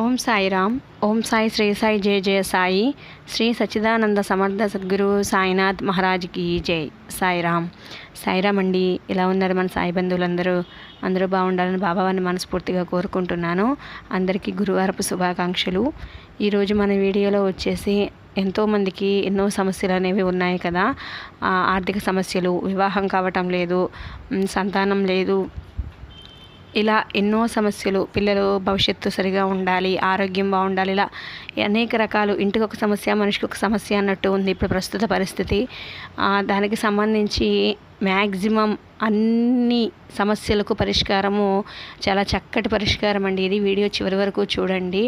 ఓం సాయిరామ్. ఓం సాయి శ్రీ సాయి జయ జయ సాయి. శ్రీ సచిదానంద సమర్థ సద్గురు సాయినాథ్ మహారాజ్కి జై. సాయిరామ్. సాయిరామ్ అండి ఎలా ఉన్నారు మన సాయి బంధువులందరూ? అందరూ బాగుండాలని బాబావారిని మనస్ఫూర్తిగా కోరుకుంటున్నాను. అందరికీ గురువారపు శుభాకాంక్షలు. ఈరోజు మన వీడియోలో వచ్చేసి ఎంతోమందికి ఎన్నో సమస్యలు అనేవి ఉన్నాయి కదా. ఆర్థిక సమస్యలు వివాహం కావటం లేదు సంతానం లేదు ఇలా ఎన్నో సమస్యలు పిల్లలు భవిష్యత్తు సరిగా ఉండాలి ఆరోగ్యం బాగుండాలి ఇలా అనేక రకాలు ఇంటికి ఒక సమస్య మనిషికి ఒక సమస్య అన్నట్టు ఉంది ఇప్పుడు ప్రస్తుత పరిస్థితి. దానికి సంబంధించి మ్యాక్సిమం అన్ని సమస్యలకు పరిష్కారము చాలా చక్కటి పరిష్కారం అండి. ఇది వీడియో చివరి వరకు చూడండి.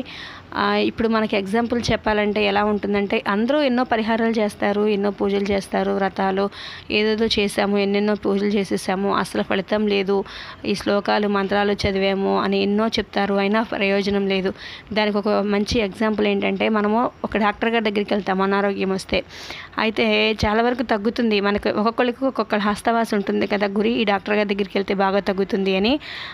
ఇప్పుడు మనకి ఎగ్జాంపుల్ చెప్పాలంటే ఎలా ఉంటుందంటే అందరూ ఎన్నో పరిహారాలు చేస్తారు ఎన్నో పూజలు చేస్తారు వ్రతాలు ఏదేదో చేసాము ఎన్నెన్నో పూజలు చేసేసాము అసలు ఫలితం లేదు ఈ శ్లోకాలు మంత్రాలు చదివాము అని ఎన్నో చెప్తారు అయినా ప్రయోజనం లేదు. దానికి ఒక మంచి ఎగ్జాంపుల్ ఏంటంటే మనము ఒక డాక్టర్ గారి దగ్గరికి వెళ్తాం అనారోగ్యం వస్తే. అయితే చాలా వరకు తగ్గుతుంది. మనకు ఒక్కొక్కరికి ఒక్కొక్క హస్తవాస ఉంటుంది కదా. గురి ఈ డాక్టర్ గారి దగ్గరికి వెళ్తే బాగా తగ్గుతుంది అని.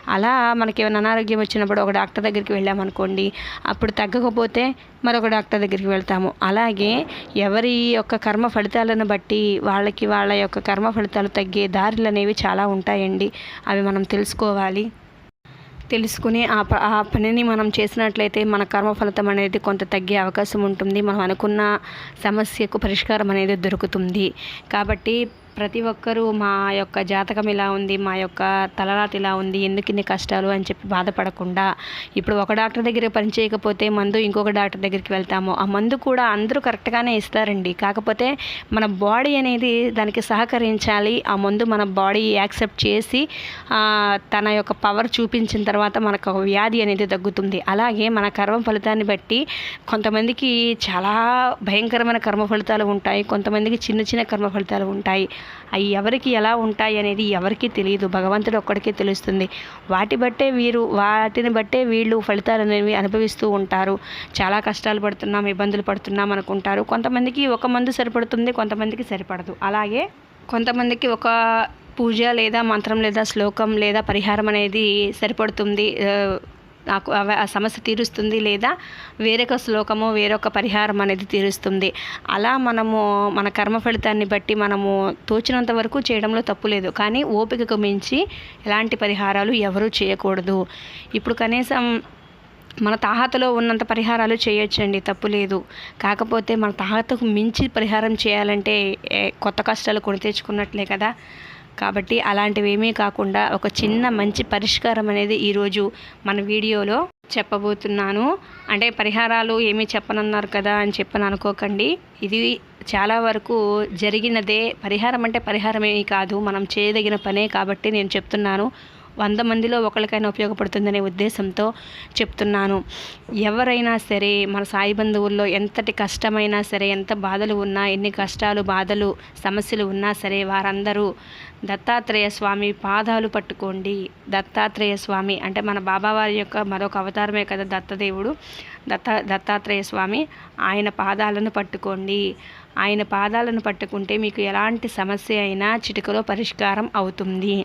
అలా మనకి ఏమైనా అనారోగ్యం వచ్చినప్పుడు ఒక డాక్టర్ దగ్గరికి వెళ్ళామనుకోండి అప్పుడు తగ్గకపోతే మరొక డాక్టర్ దగ్గరికి వెళ్తాము. అలాగే ఎవరి యొక్క కర్మ ఫలితాలను బట్టి వాళ్ళకి వాళ్ళ యొక్క కర్మ ఫలితాలు తగ్గే దారులు అనేవి చాలా ఉంటాయండి. అవి మనం తెలుసుకోవాలి. తెలుసుకుని ఆ ప ఆ పనిని మనం చేసినట్లయితే మన కర్మ ఫలితం అనేది కొంత తగ్గే అవకాశం ఉంటుంది. మనం అనుకున్న సమస్యకు పరిష్కారం అనేది దొరుకుతుంది. కాబట్టి ప్రతి ఒక్కరూ మా యొక్క జాతకం ఇలా ఉంది మా యొక్క తలరాత ఇలా ఉంది ఎందుకు ఇన్ని కష్టాలు అని చెప్పి బాధపడకుండా ఇప్పుడు ఒక డాక్టర్ దగ్గర పని చేయకపోతే మందు ఇంకొక డాక్టర్ దగ్గరికి వెళ్తాము. ఆ మందు కూడా అందరూ కరెక్ట్గానే ఇస్తారండి. కాకపోతే మన బాడీ అనేది దానికి సహకరించాలి. ఆ మందు మన బాడీ యాక్సెప్ట్ చేసి తన యొక్క పవర్ చూపించిన తర్వాత మనకు ఒక వ్యాధి అనేది తగ్గుతుంది. అలాగే మన కర్మ ఫలితాన్ని బట్టి కొంతమందికి చాలా భయంకరమైన కర్మ ఫలితాలు ఉంటాయి. కొంతమందికి చిన్న చిన్న కర్మ ఫలితాలు ఉంటాయి. అవి ఎవరికి ఎలా ఉంటాయి అనేది ఎవరికీ తెలియదు. భగవంతుడు ఒక్కడికే తెలుస్తుంది. వాటి బట్టే వీరు వాటిని బట్టే వీళ్ళు ఫలితాలు అనేవి అనుభవిస్తూ ఉంటారు. చాలా కష్టాలు పడుతున్నాం ఇబ్బందులు పడుతున్నాం అనుకుంటారు. కొంతమందికి ఒక మందు సరిపడుతుంది కొంతమందికి సరిపడదు. అలాగే కొంతమందికి ఒక పూజ లేదా మంత్రం లేదా శ్లోకం లేదా పరిహారం అనేది సరిపడుతుంది. నాకు ఆ సమస్య తీరుస్తుంది లేదా వేరొక శ్లోకము వేరొక పరిహారం అనేది తీరుస్తుంది. అలా మనము మన కర్మ ఫలితాన్ని బట్టి మనము తోచినంత వరకు చేయడంలో తప్పు లేదు. కానీ ఓపికకు మించి ఎలాంటి పరిహారాలు ఎవరూ చేయకూడదు. ఇప్పుడు కనీసం మన తాహతలో ఉన్నంత పరిహారాలు చేయొచ్చండి తప్పు లేదు. కాకపోతే మన తాహతకు మించి పరిహారం చేయాలంటే కొత్త కష్టాలు కొని తెచ్చుకున్నట్లే కదా. కాబట్టి అలాంటివి ఏమీ కాకుండా ఒక చిన్న మంచి పరిష్కారం అనేది ఈరోజు మన వీడియోలో చెప్పబోతున్నాను. అంటే పరిహారాలు ఏమీ చెప్పనన్నారు కదా అని చెప్పని అనుకోకండి. ఇది చాలా వరకు జరిగినదే పరిహారం అంటే పరిహారమే కాదు మనం చేయదగిన పనే కాబట్టి నేను చెప్తున్నాను. వంద మందిలో ఒకరికైనా ఉపయోగపడుతుందనే ఉద్దేశంతో చెప్తున్నాను. ఎవరైనా సరే మన సాయి బంధువుల్లో ఎంతటి కష్టమైనా సరే ఎంత బాధలు ఉన్నా ఎన్ని కష్టాలు బాధలు సమస్యలు ఉన్నా సరే వారందరూ దత్తాత్రేయ స్వామి పాదాలు పట్టుకోండి. దత్తాత్రేయ స్వామి అంటే మన బాబావారి యొక్క మరొక అవతారమే కదా దత్తదేవుడు. దత్త దత్తాత్రేయ స్వామి ఆయన పాదాలను పట్టుకోండి. ఆయన పాదాలను పట్టుకుంటే మీకు ఎలాంటి సమస్య అయినా చిటికలో పరిష్కారం అవుతుంది.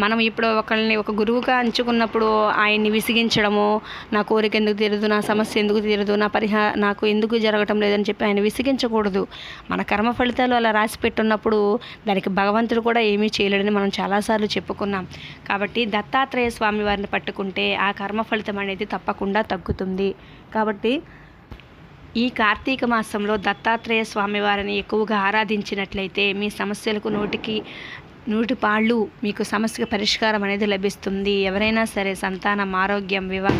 మనం ఇప్పుడు ఒకళ్ళని ఒక గురువుగా అంచుకున్నప్పుడు ఆయన్ని విసిగించడము నా కోరిక ఎందుకు తీరదు నా సమస్య ఎందుకు తీరదు నా పరిహా నాకు ఎందుకు జరగటం లేదని చెప్పి ఆయన విసిగించకూడదు. మన కర్మ ఫలితాలు అలా రాసి పెట్టున్నప్పుడు దానికి భగవంతుడు కూడా ఏమీ చేయలేడని మనం చాలాసార్లు చెప్పుకున్నాం. కాబట్టి దత్తాత్రేయ స్వామి వారిని పట్టుకుంటే ఆ కర్మ ఫలితం అనేది తప్పకుండా తగ్గుతుంది. కాబట్టి ఈ కార్తీక మాసంలో దత్తాత్రేయ స్వామి వారిని ఎక్కువగా ఆరాధించినట్లయితే మీ సమస్యలకు నోటికి నూటి పాళ్ళు మీకు సమస్యకు పరిష్కారం అనేది లభిస్తుంది. ఎవరైనా సరే సంతానం ఆరోగ్యం వివా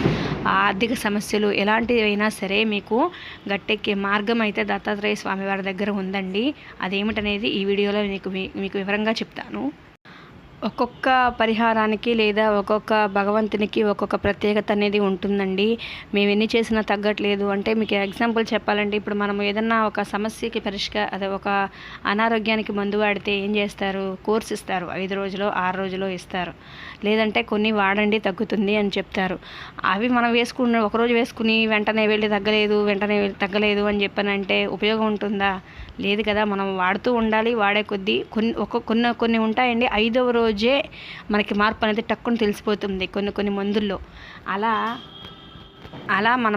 ఆర్థిక సమస్యలు ఎలాంటివైనా సరే మీకు గట్టెక్కే మార్గం అయితే దత్తాత్రేయ స్వామి వారి దగ్గర ఉందండి. అదేమిటనేది ఈ వీడియోలో మీకు మీకు వివరంగా చెప్తాను. ఒక్కొక్క పరిహారానికి లేదా ఒక్కొక్క భగవంతునికి ఒక్కొక్క ప్రత్యేకత అనేది ఉంటుందండి. మేము ఎన్ని చేసినా తగ్గట్లేదు. అంటే మీకు ఎగ్జాంపుల్ చెప్పాలంటే ఇప్పుడు మనం ఏదన్నా ఒక సమస్యకి పరిష్కార అదే ఒక అనారోగ్యానికి మందు వాడితే ఏం చేస్తారు? కోర్స్ ఇస్తారు. ఐదు రోజులు ఆరు రోజులు ఇస్తారు. లేదంటే కొన్ని వాడండి తగ్గుతుంది అని చెప్తారు. అవి మనం వేసుకున్న ఒకరోజు వేసుకుని వెంటనే వెళ్ళి తగ్గలేదు వెంటనే వెళ్ళి తగ్గలేదు అని చెప్పానంటే ఉపయోగం ఉంటుందా? లేదు కదా మనం వాడుతూ ఉండాలి వాడే కొద్దీ కొన్ని ఒక కొన్ని కొన్ని ఉంటాయండి. ఐదవ రోజే మనకి మార్పు అనేది టక్కుని తెలిసిపోతుంది కొన్ని కొన్ని మందుల్లో. అలా అలా మన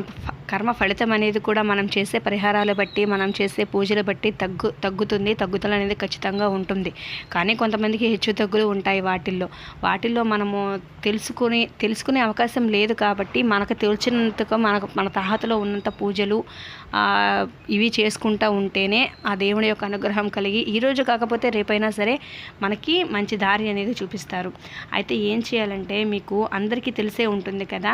కర్మ ఫలితం అనేది కూడా మనం చేసే పరిహారాలు బట్టి మనం చేసే పూజలు బట్టి తగ్గు తగ్గుతుంది తగ్గుదల అనేది ఖచ్చితంగా ఉంటుంది. కానీ కొంతమందికి హెచ్చు తగ్గులు ఉంటాయి వాటిల్లో. వాటిల్లో మనము తెలుసుకుని తెలుసుకునే అవకాశం లేదు కాబట్టి మనకు తెలిసినంతగా మనకు మన తాహతలో ఉన్నంత పూజలు ఇవి చేసుకుంటూ ఉంటేనే ఆ దేవుడి యొక్క అనుగ్రహం కలిగి ఈరోజు కాకపోతే రేపైనా సరే మనకి మంచి దారి అనేది చూపిస్తారు. అయితే ఏం చేయాలంటే మీకు అందరికీ తెలిసే ఉంటుంది కదా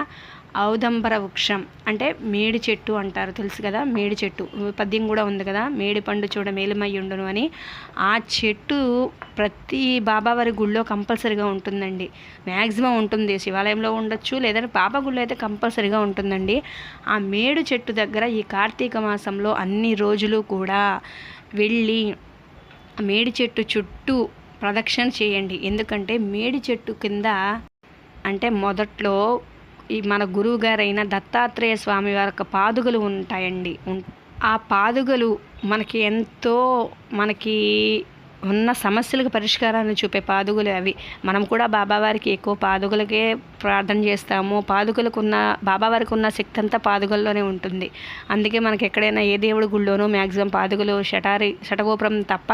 ఔదంబర వృక్షం. అంటే మేడి చెట్టు అంటారు తెలుసు కదా? మేడి చెట్టు. పద్యం కూడా ఉంది కదా? మేడి పండు చూడ మేలుమయ్యుండును అని. ఆ చెట్టు ప్రతి బాబావారి గుళ్ళో కంపల్సరీగా ఉంటుందండి. మ్యాక్సిమం ఉంటుంది. శివాలయంలో ఉండొచ్చు లేదంటే బాబా గుళ్ళో అయితే కంపల్సరీగా ఉంటుందండి. ఆ మేడు చెట్టు దగ్గర ఈ కార్తీక మాసంలో అన్ని రోజులు కూడా వెళ్ళి మేడి చెట్టు చుట్టూ ప్రదక్షిణ చేయండి. ఎందుకంటే మేడి చెట్టు కింద అంటే మొదట్లో ఈ మన గురువు గారైన దత్తాత్రేయ స్వామి వారి యొక్క పాదుగలు ఉంటాయండి. ఉం- ఆ పాదుగలు మనకి ఎంతో మనకి ఉన్న సమస్యలకు పరిష్కారాన్ని చూపే పాదుగులు అవి. మనం కూడా బాబావారికి ఎక్కువ పాదుగులకే ప్రార్థన చేస్తాము. పాదుకలకు ఉన్న బాబావారికి ఉన్న శక్తి అంతా పాదుకల్లోనే ఉంటుంది. అందుకే మనకి ఎక్కడైనా ఏ దేవుడి గుళ్ళోనూ మ్యాక్సిమం పాదుకలు షటారి షటగోపురం తప్ప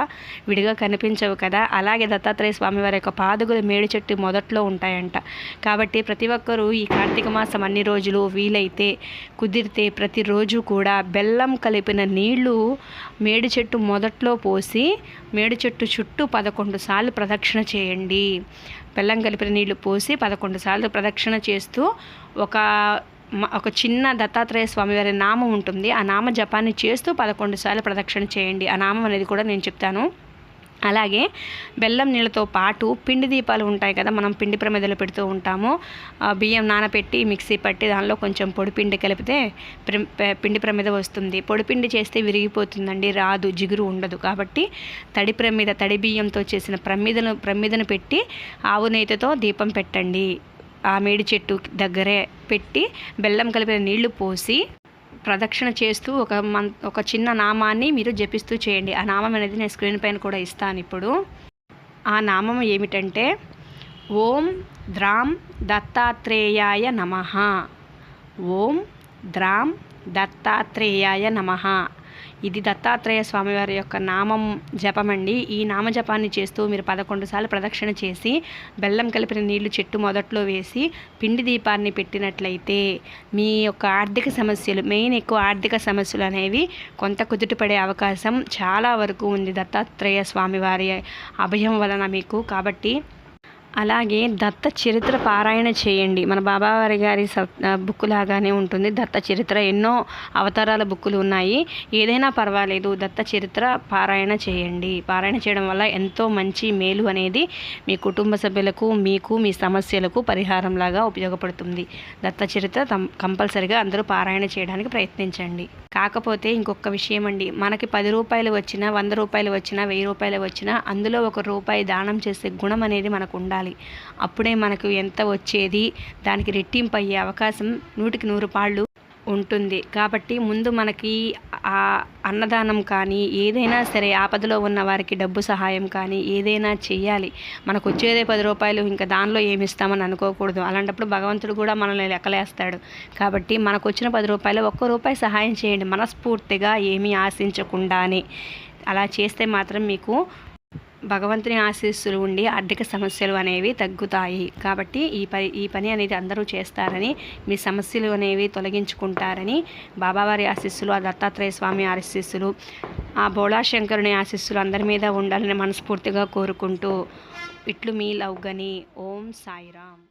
విడిగా కనిపించవు కదా. అలాగే దత్తాత్రేయ స్వామి వారి యొక్క పాదుకలు మేడి చెట్టు మొదట్లో ఉంటాయంట. కాబట్టి ప్రతి ఒక్కరూ ఈ కార్తీక మాసం అన్ని రోజులు వీలైతే కుదిరితే ప్రతిరోజు కూడా బెల్లం కలిపిన నీళ్ళు మేడి చెట్టు మొదట్లో పోసి మేడి చెట్టు చుట్టూ పదకొండు సార్లు ప్రదక్షిణ చేయండి. బెల్లం కలిపిన నీళ్ళు పోసి పదకొండు సార్లు ప్రదక్షిణ చేస్తూ ఒక ఒక చిన్న దత్తాత్రేయ స్వామి వారి నామం ఉంటుంది. ఆ నామ జపాన్ని చేస్తూ పదకొండు సార్లు ప్రదక్షిణ చేయండి. ఆ నామం అనేది కూడా నేను చెప్తాను. అలాగే బెల్లం నీళ్ళతో పాటు పిండి దీపాలు ఉంటాయి కదా మనం పిండి ప్రమిదలు పెడుతూ ఉంటాము. ఆ బియ్యం నానబెట్టి మిక్సీ పట్టి దానిలో కొంచెం పొడిపిండి కలిపితే పిండి ప్రమిద వస్తుంది. పొడిపిండి చేస్తే విరిగిపోతుందండి రాదు జిగురు ఉండదు. కాబట్టి తడి ప్రమిద తడి బియ్యంతో చేసిన ప్రమిదను ప్రమిదను పెట్టి ఆవు నేతతో దీపం పెట్టండి. ఆ మేడి చెట్టు దగ్గరే పెట్టి బెల్లం కలిపిన నీళ్ళు పోసి ప్రదక్షిణ చేస్తూ ఒక మన్ ఒక చిన్న నామాన్ని మీరు జపిస్తూ చేయండి. ఆ నామం అనేది నేను స్క్రీన్ పైన కూడా ఇస్తాను ఇప్పుడు. ఆ నామం ఏమిటంటే ఓం ద్రాం దత్తాత్రేయాయ నమ. ఓం ద్రాం దత్తాత్రేయాయ నమ. ఇది దత్తాత్రేయ స్వామివారి యొక్క నామం జపమండి. ఈ నామ జపాన్ని చేస్తూ మీరు పదకొండు సార్లు ప్రదక్షిణ చేసి బెల్లం కలిపిన నీళ్ళు చెట్టు మొదట్లో వేసి పిండి దీపాన్ని పెట్టినట్లయితే మీ యొక్క ఆర్థిక సమస్యలు మెయిన్ ఎక్కువ ఆర్థిక సమస్యలు అనేవి కొంత కుదుటపడే అవకాశం చాలా వరకు ఉంది దత్తాత్రేయ స్వామివారి అభయం వలన మీకు. కాబట్టి అలాగే దత్త చరిత్ర పారాయణ చేయండి. మన బాబావారి గారి బుక్ లాగానే ఉంటుంది. దత్త చరిత్ర ఎన్నో అవతారాల బుక్కులు ఉన్నాయి. ఏదైనా పర్వాలేదు దత్త చరిత్ర పారాయణ చేయండి. పారాయణ చేయడం వల్ల ఎంతో మంచి మేలు అనేది మీ కుటుంబ సభ్యులకు మీకు మీ సమస్యలకు పరిహారంలాగా ఉపయోగపడుతుంది. దత్త చరిత్ర కంపల్సరిగా అందరూ పారాయణ చేయడానికి ప్రయత్నించండి. కాకపోతే ఇంకొక విషయం అండి. మనకి పది రూపాయలు వచ్చినా వంద రూపాయలు వచ్చినా వెయ్యి రూపాయలు వచ్చినా అందులో ఒక రూపాయి దానం చేసే గుణం అనేది మనకు ఉండాలి. అప్పుడే మనకు ఎంత వచ్చేది దానికి రెట్టింపు అయ్యే అవకాశం నూటికి నూరు పాళ్ళు ఉంటుంది. కాబట్టి ముందు మనకి ఆ అన్నదానం కానీ ఏదైనా సరే ఆపదలో ఉన్న వారికి డబ్బు సహాయం కానీ ఏదైనా చేయాలి. మనకు వచ్చేదే పది రూపాయలు ఇంకా దానిలో ఏమి ఇస్తామని అనుకోకూడదు. అలాంటప్పుడు భగవంతుడు కూడా మనల్ని లెక్కలేస్తాడు. కాబట్టి మనకు వచ్చిన పది రూపాయలు ఒక్క రూపాయి సహాయం చేయండి. మనస్ఫూర్తిగా ఏమీ ఆశించకుండానే. అలా చేస్తే మాత్రం మీకు భగవంతుని ఆశీస్సులు ఉండి ఆర్థిక సమస్యలు అనేవి తగ్గుతాయి. కాబట్టి ఈ పని ఈ పని అనేది అందరూ చేస్తారని మీ సమస్యలు అనేవి తొలగించుకుంటారని బాబావారి ఆశీస్సులు ఆ దత్తాత్రేయ స్వామి ఆశీస్సులు ఆ బోళాశంకరుని ఆశీస్సులు అందరి మీద ఉండాలని మనస్ఫూర్తిగా కోరుకుంటూ ఇట్లు మీ లవ్గని ఓం సాయిరామ్.